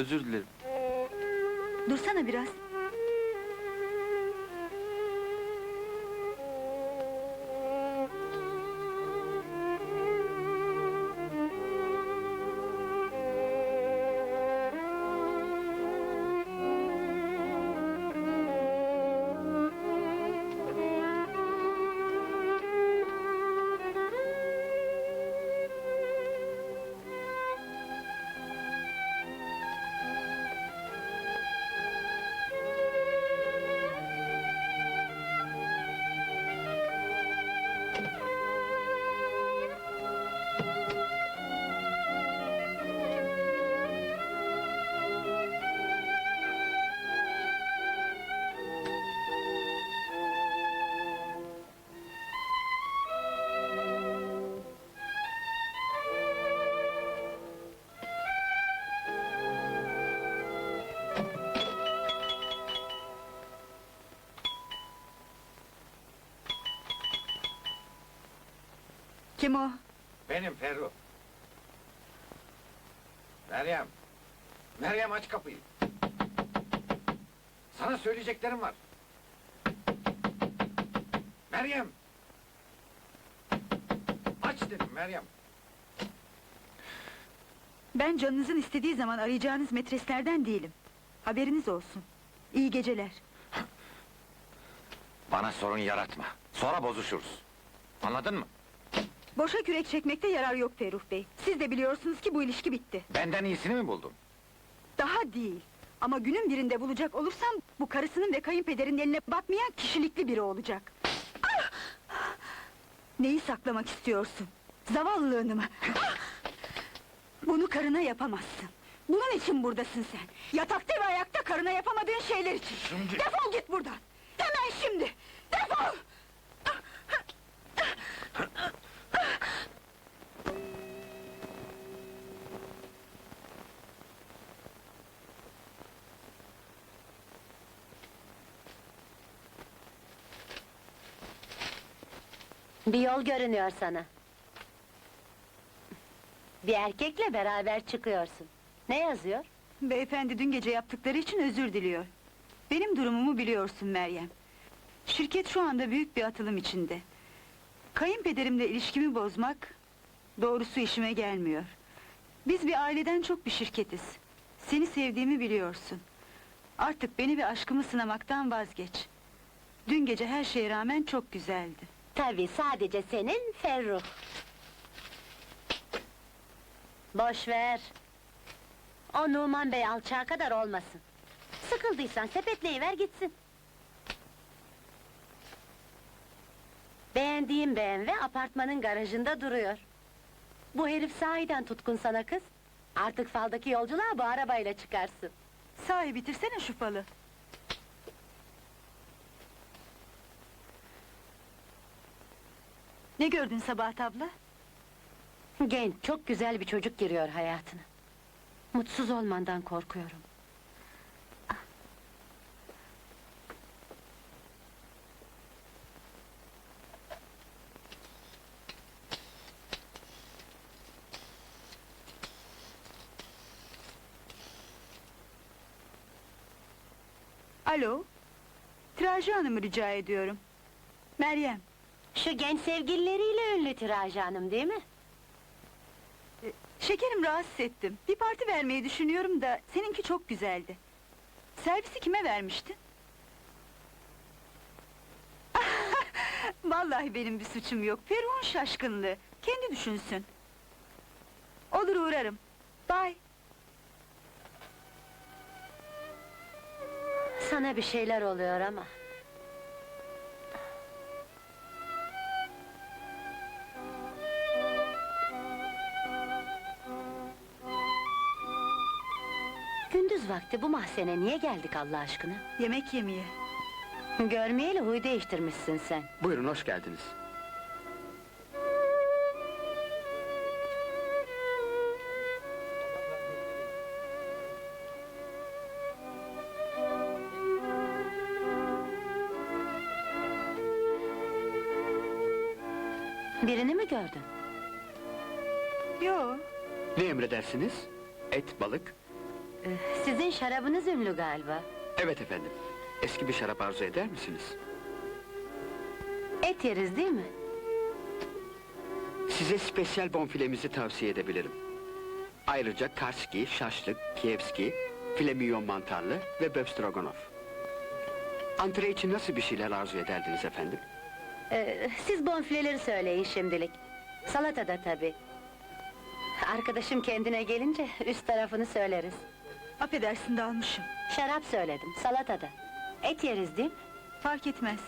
Özür dilerim. Dursana biraz. Kim o? Benim Ferru. Meryem. Meryem aç kapıyı. Sana söyleyeceklerim var. Meryem. Aç dedim Meryem. Ben canınızın istediği zaman arayacağınız metreslerden değilim. Haberiniz olsun. İyi geceler. Bana sorun yaratma. Sonra bozuşuruz. Anladın mı? Boşa kürek çekmekte yarar yok Ferruh Bey. Siz de biliyorsunuz ki bu ilişki bitti. Benden iyisini mi buldun? Daha değil. Ama günün birinde bulacak olursam... ...bu karısının ve kayınpederin eline batmayan kişilikli biri olacak. Ah! Neyi saklamak istiyorsun? Zavallılığını mı? Ah! Bunu karına yapamazsın. Bunun için buradasın sen. Yatakta ve ayakta karına yapamadığın şeyler için. Şimdi- Defol git buradan! Hemen şimdi! Defol! Bir yol görünüyor sana. Bir erkekle beraber çıkıyorsun. Ne yazıyor? Beyefendi dün gece yaptıkları için özür diliyor. Benim durumumu biliyorsun Meryem. Şirket şu anda büyük bir atılım içinde. Kayınpederimle ilişkimi bozmak... ...doğrusu işime gelmiyor. Biz bir aileden çok bir şirketiz. Seni sevdiğimi biliyorsun. Artık beni ve aşkımı sınamaktan vazgeç. Dün gece her şeye rağmen çok güzeldi. Tabii sadece senin Ferruh. Boş ver. O Numan Bey alçağa kadar olmasın. Sıkıldıysan sepetleyiver gitsin. Beğendiğim BMW apartmanın garajında duruyor. Bu herif sahiden tutkun sana kız. Artık faldaki yolculuğa bu arabayla çıkarsın. Sahi bitirsene şu falı. Ne gördün Sabahat abla? Genç, çok güzel bir çocuk giriyor hayatına. Mutsuz olmandan korkuyorum. Alo? Tiracı Hanım'ı rica ediyorum. Meryem, Şu genç sevgilileriyle ünlü Tiracı Hanım değil mi? şekerim rahatsız ettim. Bir parti vermeyi düşünüyorum da seninki çok güzeldi. Servisi kime vermiştin? Vallahi benim bir suçum yok. Ferruh'un şaşkınlığı. Kendi düşünsün. Olur uğrarım. Bye. Sana bir şeyler oluyor ama. Vakti bu mahzene niye geldik Allah aşkına? Yemek yemeye. Görmeyeli huy değiştirmişsin sen. Buyurun hoş geldiniz. Birini mi gördün? Yo, Ne emredersiniz? Et, balık? Sizin şarabınız ünlü galiba. Evet efendim. Eski bir şarap arzu eder misiniz? Et yeriz değil mi? Size spesyal bonfilemizi tavsiye edebilirim. Ayrıca karski, şaşlık, kievski, file mignon mantarlı ve böbstroganoff. Antre için nasıl bir şeyler arzu ederdiniz efendim? Ee, siz bonfileleri söyleyin şimdilik. Salata da tabii. Arkadaşım kendine gelince üst tarafını söyleriz. Affedersin dalmışım. Şarap söyledim, salata da. Et yeriz değil mi? Fark etmez.